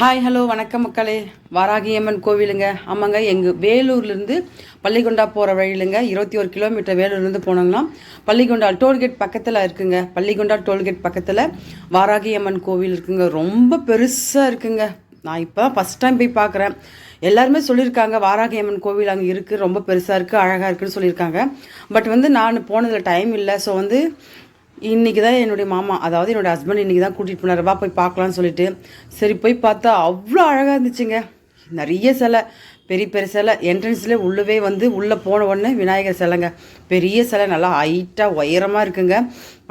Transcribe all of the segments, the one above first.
Hi hello வணக்கம் மக்களே. வாராகியம்மன் கோவிலுங்க. ஆமாங்க எங்கள் வேலூர்லேருந்து பள்ளிகொண்டா போகிற வழியிலுங்க. இருபத்தி ஒரு கிலோமீட்டர் வேலூர்லேருந்து போனோங்கன்னா பள்ளிகொண்டா டோல்கேட் பக்கத்தில் இருக்குங்க. பள்ளிகொண்டா டோல்கேட் பக்கத்தில் வாராகியம்மன் கோவில் இருக்குங்க. ரொம்ப பெருசாக இருக்குங்க. நான் இப்போ தான் ஃபஸ்ட் டைம் போய் பார்க்குறேன் எல்லாருமே சொல்லியிருக்காங்க வாராகியம்மன் கோவில் அங்கே இருக்குது ரொம்ப பெருசாக இருக்குது அழகாக இருக்குன்னு சொல்லியிருக்காங்க. பட் வந்து நான் போனதில் டைம் இல்லை. ஸோ வந்து இன்றைக்கி தான் என்னுடைய மாமா அதாவது என்னுடைய ஹஸ்பண்ட் இன்றைக்கி தான் கூட்டிகிட்டு போனார். வா போய் பார்க்கலான்னு சொல்லிட்டு. சரி போய் பார்த்தா அவ்வளோ அழகாக இருந்துச்சுங்க. நிறைய சிலை பெரிய பெரிய சிலை. என்ட்ரன்ஸ்லேயே உள்ளவே வந்து உள்ளே போன உடனே விநாயகர் சிலைங்க. பெரிய சிலை நல்லா ஹைட்டாக உயரமாக இருக்குங்க.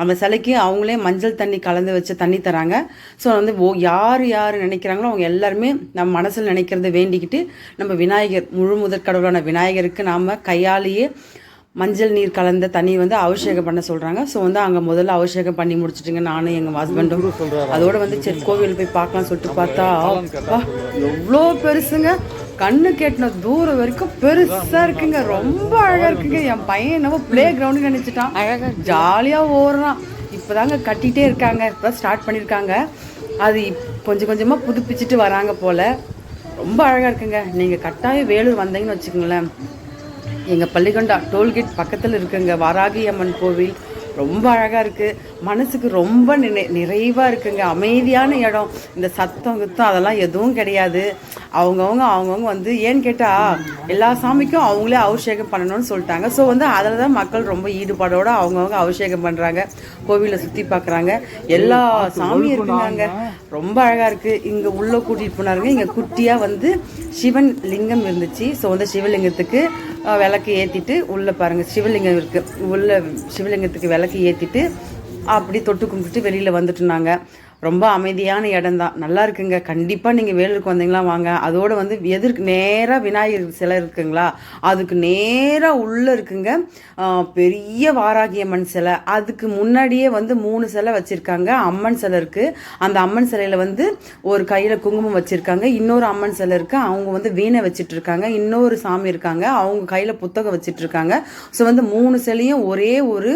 அந்த சிலைக்கு அவங்களே மஞ்சள் தண்ணி கலந்து வச்சு தண்ணி தராங்க. ஸோ வந்து ஓ யார் யார் நினைக்கிறாங்களோ அவங்க எல்லாருமே நம்ம மனசில் நினைக்கிறத வேண்டிக்கிட்டு நம்ம விநாயகர் முழு முதற் கடவுளான விநாயகருக்கு நாம் கையாலேயே மஞ்சள் நீர் கலந்த தண்ணி வந்து அபிஷேகம் பண்ண சொல்கிறாங்க ஸோ வந்து அங்கே முதல்ல அபிஷேகம் பண்ணி முடிச்சிட்டுங்க. நானும் எங்கள் ஹஸ்பண்டும் அதோட வந்து சரி கோவில் போய் பார்க்கலாம் சொல்லிட்டு பார்த்தா அப்பா, எவ்வளோ பெருசுங்க. கண்ணு கேட்டின தூரம் வரைக்கும் பெருசாக இருக்குங்க. ரொம்ப அழகாக இருக்குங்க. என் பையன் என்னவோ பிளே கிரவுண்டு நினச்சிட்டான். அழகாக ஜாலியாக ஓடுறான். இப்பதாங்க கட்டிகிட்டே இருக்காங்க. இப்போ ஸ்டார்ட் பண்ணியிருக்காங்க அது கொஞ்சம் கொஞ்சமாக புதுப்பிச்சுட்டு வராங்க போல். ரொம்ப அழகாக இருக்குங்க. நீங்கள் கட்டாயம் வேலூர் வந்தீங்கன்னு வச்சுக்கோங்களேன். எங்கள் பள்ளிகொண்டா டோல்கேட் பக்கத்தில் இருக்குங்க வாராகி அம்மன் கோவில். ரொம்ப அழகாக இருக்குது மனசுக்கு ரொம்ப நினை நிறைவாக இருக்குங்க. அமைதியான இடம். இந்த சத்தம் குத்தம் அதெல்லாம் எதுவும் கிடையாது. அவங்கவுங்க அவங்கவுங்க வந்து ஏன்னு கேட்டால் எல்லா சாமிக்கும் அவங்களே அபிஷேகம் பண்ணணும்னு சொல்லிட்டாங்க. ஸோ வந்து அதில் தான் மக்கள் ரொம்ப ஈடுபாடோடு அவங்கவுங்க அபிஷேகம் பண்ணுறாங்க கோவிலை சுற்றி பார்க்குறாங்க எல்லா சாமியும் இருக்குங்க. ரொம்ப அழகாக இருக்குது இங்கே உள்ளே கூட்டிகிட்டு போனாருங்க. இங்கே குட்டியாக வந்து சிவன் லிங்கம் இருந்துச்சு. ஸோ வந்து சிவலிங்கத்துக்கு விளக்கு ஏற்றிட்டு உள்ளே பாருங்கள் சிவலிங்கம் இருக்குது உள்ள சிவலிங்கத்துக்கு விளக்கு ஏற்றிட்டு அப்படி தொட்டு கும்பிட்டு வெளியில் வந்துட்டுனாங்க ரொம்ப அமைதியான இடம் தான் நல்லா இருக்குங்க. கண்டிப்பாக நீங்கள் வேலூருக்கு வந்தீங்களா வாங்க. அதோடு வந்து எதிர்க்கு நேராக விநாயகர் சிலை இருக்குங்களா? அதுக்கு நேராக உள்ளே இருக்குங்க. பெரிய வாராகியம்மன் சிலை. அதுக்கு முன்னாடியே வந்து மூணு சிலை வச்சுருக்காங்க. அம்மன் சிலை இருக்குது அந்த அம்மன் சிலையில் வந்து ஒரு கையில் குங்குமம் வச்சுருக்காங்க. இன்னொரு அம்மன் சிலை இருக்குது அவங்க வந்து வீணை வச்சிட்டு இருக்காங்க இன்னொரு சாமி இருக்காங்க. அவங்க கையில் புத்தகம் வச்சிட்டு இருக்காங்க ஸோ வந்து மூணு சிலையும் ஒரே ஒரு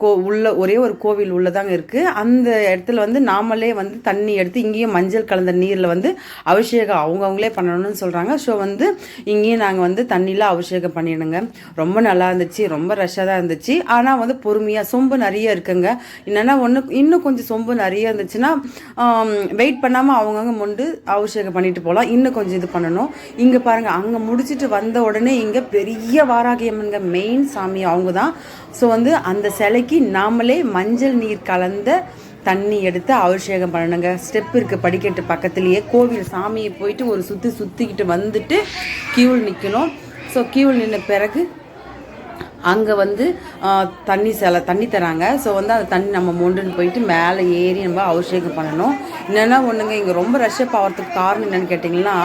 கோ உள்ள ஒரே ஒரு கோவில் உள்ளதாங்க இருக்குது அந்த இடத்துல வந்து நாமளே வந்து தண்ணி எடுத்து இங்கேயும் மஞ்சள் கலந்த நீரில் வந்து அபிஷேகம் அவங்கவுங்களே பண்ணணும்னு சொல்கிறாங்க ஸோ வந்து இங்கேயும் நாங்கள் வந்து தண்ணியில் அபிஷேகம் பண்ணிடுங்க ரொம்ப நல்லா இருந்துச்சு. ரொம்ப ரஷ்ஷாக தான் இருந்துச்சு. ஆனால் வந்து பொறுமையாக சொம்பு நிறைய இருக்குங்க. என்னென்னா ஒன்று இன்னும் கொஞ்சம் சொம்பு நிறைய இருந்துச்சுன்னா வெயிட் பண்ணாமல் அவங்கவுங்க மொண்டு அபிஷேகம் பண்ணிட்டு போகலாம் இன்னும் கொஞ்சம் இது பண்ணணும். இங்கே பாருங்கள் அங்கே முடிச்சுட்டு வந்த உடனே இங்கே பெரிய வாராகியம்மனுங்க மெயின் சாமி அவங்க தான் ஸோ வந்து அந்த சிலைக்கு நாமளே மஞ்சள் நீர் கலந்த தண்ணி எடுத்து அபிஷேகம் பண்ணணுங்க. ஸ்டெப் இருக்குது படிக்கட்டு பக்கத்துலேயே. கோவில் சாமியை போயிட்டு ஒரு சுற்றி சுற்றிக்கிட்டு வந்துட்டு கியூவில் நிற்கணும் ஸோ கியூவில் நின்ன பிறகு அங்கே வந்து தண்ணி சில தண்ணி தராங்க. ஸோ வந்து அந்த தண்ணி நம்ம மொண்டுன்னு போயிட்டு மேலே ஏறி நம்ம அபிஷேகம் பண்ணணும். என்னென்னா ஒன்றுங்க இங்கே ரொம்ப ரஷ்அப் ஆகிறதுக்கு காரணம் என்னென்னு கேட்டிங்கன்னா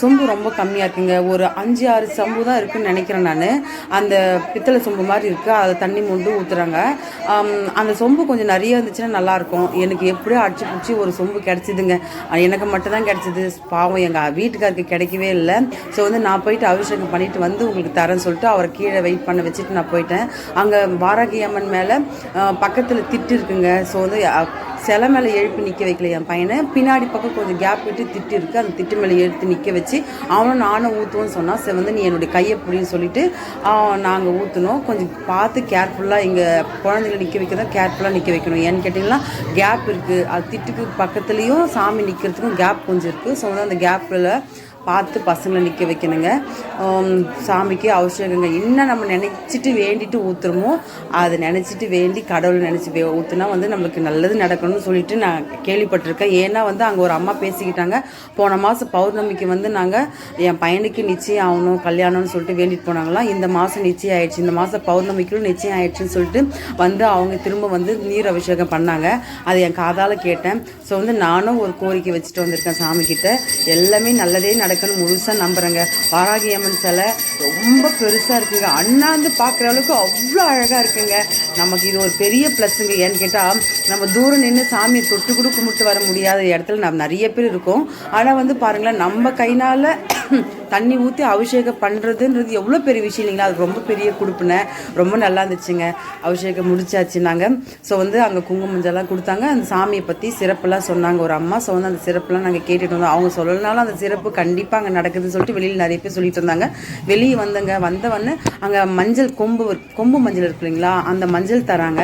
சொம்பு ரொம்ப கம்மியாக இருக்குங்க. ஒரு அஞ்சு ஆறு சொம்பு தான் இருக்குன்னு நினைக்கிறேன் நான். அந்த பித்தளை சொம்பு மாதிரி இருக்குது அதை தண்ணி மொண்டு ஊற்றுறாங்க அந்த சொம்பு கொஞ்சம் நிறைய இருந்துச்சுன்னா நல்லாயிருக்கும் எனக்கு எப்படியோ அடிச்சு பிடிச்சி ஒரு சொம்பு கிடச்சிதுங்க. எனக்கு மட்டும் தான் கிடச்சிது. பாவம் எங்கள் வீட்டுக்காருக்கு கிடைக்கவே இல்லை. ஸோ வந்து நான் போயிட்டு அபிஷேகம் பண்ணிவிட்டு வந்து உங்களுக்கு தரேன்னு சொல்லிட்டு அவரை கீழே வெயிட் பண்ண வச்சுட்டு நான் போயிட்டேன். அங்கே வாராகி அம்மன் மேலே பக்கத்தில் திட்டு இருக்குங்க. ஸோ வந்து சிலை மேலே எழுப்பி நிற்க வைக்கல என் பையனை. பின்னாடி பக்கம் கொஞ்சம் கேப் விட்டு திட்டு இருக்குது அந்த திட்டு மேலே எழுத்து நிற்க வச்சு அவனும் நானும் ஊற்றுவோன்னு சொன்னால் சரி வந்து நீ என்னுடைய கையை பிடின்னு சொல்லிட்டு நாங்கள் ஊற்றுனோம் கொஞ்சம் பார்த்து கேர்ஃபுல்லாக எங்கள் குழந்தைகளை நிற்க வைக்க தான் கேர்ஃபுல்லாக நிற்க வைக்கணும். ஏன்னு கேட்டிங்கன்னா கேப் இருக்குது அது திட்டுக்கு பக்கத்துலேயும் சாமி நிற்கிறதுக்கும் கேப் கொஞ்சம் இருக்குது ஸோ வந்து அந்த கேப்பில் பார்த்து பசங்களை நிற்க வைக்கணுங்க. சாமிக்கு அபிஷேகங்க. என்ன நம்ம நினச்சிட்டு வேண்டிட்டு ஊற்றுறோமோ அதை நினச்சிட்டு வேண்டி கடவுளை நினச்சி ஊற்றுனா வந்து நம்மளுக்கு நல்லது நடக்கணும்னு சொல்லிட்டு நான் கேள்விப்பட்டிருக்கேன். ஏன்னா வந்து அங்கே ஒரு அம்மா பேசிக்கிட்டாங்க. போன மாதம் பௌர்ணமிக்கு வந்து நாங்கள் என் பையனுக்கு நிச்சயம் ஆகணும் கல்யாணம்னு சொல்லிட்டு வேண்டிட்டு போனாங்களாம். இந்த மாதம் நிச்சயம் ஆயிடுச்சு. இந்த மாதம் பௌர்ணமிக்கும் நிச்சயம் ஆயிடுச்சுன்னு சொல்லிட்டு வந்து அவங்க திரும்ப வந்து நீர் அபிஷேகம் பண்ணாங்க. அது என் காதால் கேட்டேன். ஸோ வந்து நானும் ஒரு கோரிக்கை வச்சுட்டு வந்திருக்கேன் சாமிக்கிட்ட. எல்லாமே நல்லதே நடக்குன்னு முழுசாக நம்புகிறேங்க வாராகி அம்மன் சிலை ரொம்ப பெருசாக இருக்குங்க. அண்ணாந்து பார்க்குற அளவுக்கு அவ்வளோ அழகாக இருக்குங்க. நமக்கு இது ஒரு பெரிய ப்ளஸ்ஸுங்க ஏன்னு கேட்டால் நம்ம தூரம் நின்று சாமியை தொட்டு கூட கும்பிட்டு வர முடியாத இடத்துல நம்ம நிறைய பேர் இருக்கோம். ஆனால் வந்து பாருங்களேன் நம்ம கைனால் தண்ணி ஊற்றி அபிஷேகம் பண்ணுறதுன்றது எவ்வளோ பெரிய விஷயம் இல்லைங்களா? அது ரொம்ப பெரிய கொடுப்புன ரொம்ப நல்லா இருந்துச்சுங்க. அபிஷேகம் முடிச்சாச்சு நாங்கள் ஸோ வந்து அங்கே குங்குமஞ்செல்லாம் மஞ்சள்லாம் கொடுத்தாங்க. அந்த சாமியை பற்றி சிறப்பெல்லாம் சொன்னாங்க. ஒரு அம்மா ஸோ வந்து அந்த சிறப்பெல்லாம் நாங்கள் கேட்டுட்டு வந்தோம். அவங்க சொல்லலனாலும் அந்த சிறப்பு கண்டிப்பாக அங்கே நடக்குதுன்னு சொல்லிட்டு வெளியில் நிறைய பேர் சொல்லிட்டு இருந்தாங்க. வெளியே வந்தங்க. வந்தவொடனே அங்கே மஞ்சள் கொம்பு கொம்பு மஞ்சள் இருக்கு இல்லைங்களா? அந்த மஞ்சள் மஞ்சள் தராங்க.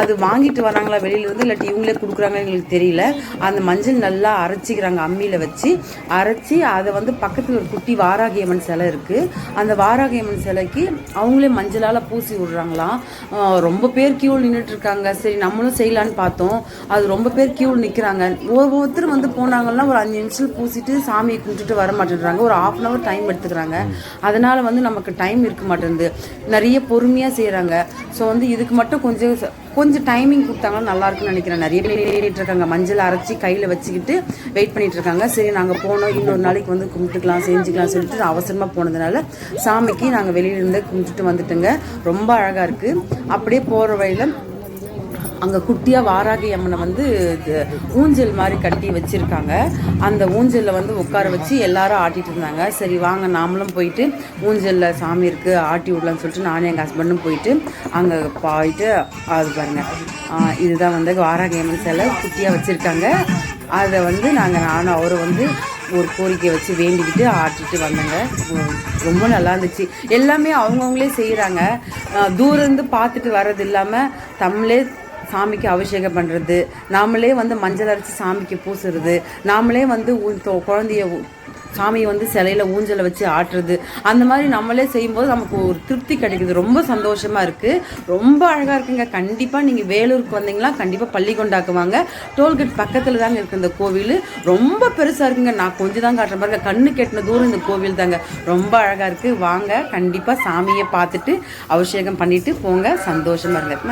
அது வாங்கிட்டு வராங்களா வெளியில இருந்து இல்லாட்டி இவங்களே கொடுக்குறாங்க எங்களுக்கு தெரியல. அந்த மஞ்சள் நல்லா அரைச்சிக்கிறாங்க அம்மியில் வச்சு. அரைச்சி அதை வந்து பக்கத்தில் ஒரு குட்டி வாராகியம்மன் சிலை இருக்குது அந்த வாராகியம்மன் சிலைக்கு அவங்களே மஞ்சளால் பூசி விடுறாங்களாம். ரொம்ப பேர் கியூ நின்றுட்டு இருக்காங்க சரி நம்மளும் செய்யலான்னு பார்த்தோம். அது ரொம்ப பேர் கியூ நிற்கிறாங்க ஒவ்வொருத்தர் வந்து போனாங்கன்னா ஒரு அஞ்சு நிமிஷம் பூசிட்டு சாமியை கும்பிட்டுட்டு வர மாட்டேன்றாங்க. ஒரு ஆஃப் அன் அவர் டைம் எடுத்துக்கிறாங்க. அதனால் வந்து நமக்கு டைம் இருக்க மாட்டேங்குது நிறைய பொறுமையாக செய்கிறாங்க ஸோ வந்து இதுக்கு மட்டும் கொஞ்சம் கொஞ்சம் டைமிங் கொடுத்தாங்கன்னா நல்லா இருக்குன்னு நினைக்கிறேன். நிறைய பேர் ஏறிட்டு இருக்காங்க மஞ்சள் அரைச்சி கையில் வச்சுக்கிட்டு வெயிட் பண்ணிட்டு இருக்காங்க சரி நாங்கள் போனோம். இன்னொரு நாளைக்கு வந்து கும்பிட்டுக்கலாம் செஞ்சுக்கலாம் சொல்லிட்டு அவசரமாக போனதுனால சாமிக்கு நாங்கள் வெளியிலேருந்து கும்பிட்டுட்டு வந்துட்டோங்க. ரொம்ப அழகாக இருக்குது அப்படியே போகிற வழியில் அங்கே குட்டியாக வாராகி அம்மனை வந்து ஊஞ்சல் மாதிரி கட்டி வச்சுருக்காங்க. அந்த ஊஞ்சலில் வந்து உட்கார வச்சு எல்லாரும் ஆட்டிட்டு இருந்தாங்க. சரி வாங்க நாமளும் போயிட்டு ஊஞ்சலில் சாமி இருக்குது ஆட்டி விடலான்னு சொல்லிட்டு நானும் எங்கள் ஹஸ்பண்டும் போயிட்டு அங்கே போயிட்டு அது பாருங்க. இதுதான் வந்து வாராகி அம்மன் சிலை குட்டியாக வச்சுருக்காங்க. அதை வந்து நாங்கள் நானும் அவரும் வந்து ஒரு கோரிக்கை வச்சு வேண்டிக்கிட்டு ஆட்டிட்டு வந்தோங்க. ரொம்ப நல்லா இருந்துச்சு. எல்லாமே அவங்கவுங்களே செய்கிறாங்க தூரம் இருந்து பார்த்துட்டு வர்றது இல்லாமல் தமிழே சாமிக்கு அபிஷேகம் பண்ணுறது நாமளே வந்து மஞ்சள் அரைச்சி சாமிக்கு பூசுறது நாமளே வந்து ஊ- குழந்தைய சாமியை வந்து சிலையில ஊஞ்சலை வச்சு ஆட்டுறது அந்த மாதிரி நம்மளே செய்யும்போது நமக்கு ஒரு திருப்தி கிடைக்குது. ரொம்ப சந்தோஷமாக இருக்குது ரொம்ப அழகாக இருக்குங்க. கண்டிப்பாக நீங்கள் வேலூருக்கு வந்தீங்களா கண்டிப்பாக பள்ளி கொண்டாக்குவாங்க டோல்கேட் பக்கத்தில் தாங்க இருக்குது இந்த கோவில். ரொம்ப பெருசாக இருக்குங்க. நான் கொஞ்சம் தான் காட்டுறேன் பாருங்க. கண்ணு கெட்டின தூரம் இந்த கோவில் தாங்க. ரொம்ப அழகாக இருக்குது வாங்க. கண்டிப்பாக சாமியை பார்த்துட்டு அபிஷேகம் பண்ணிவிட்டு போங்க. சந்தோஷமாக இருங்க.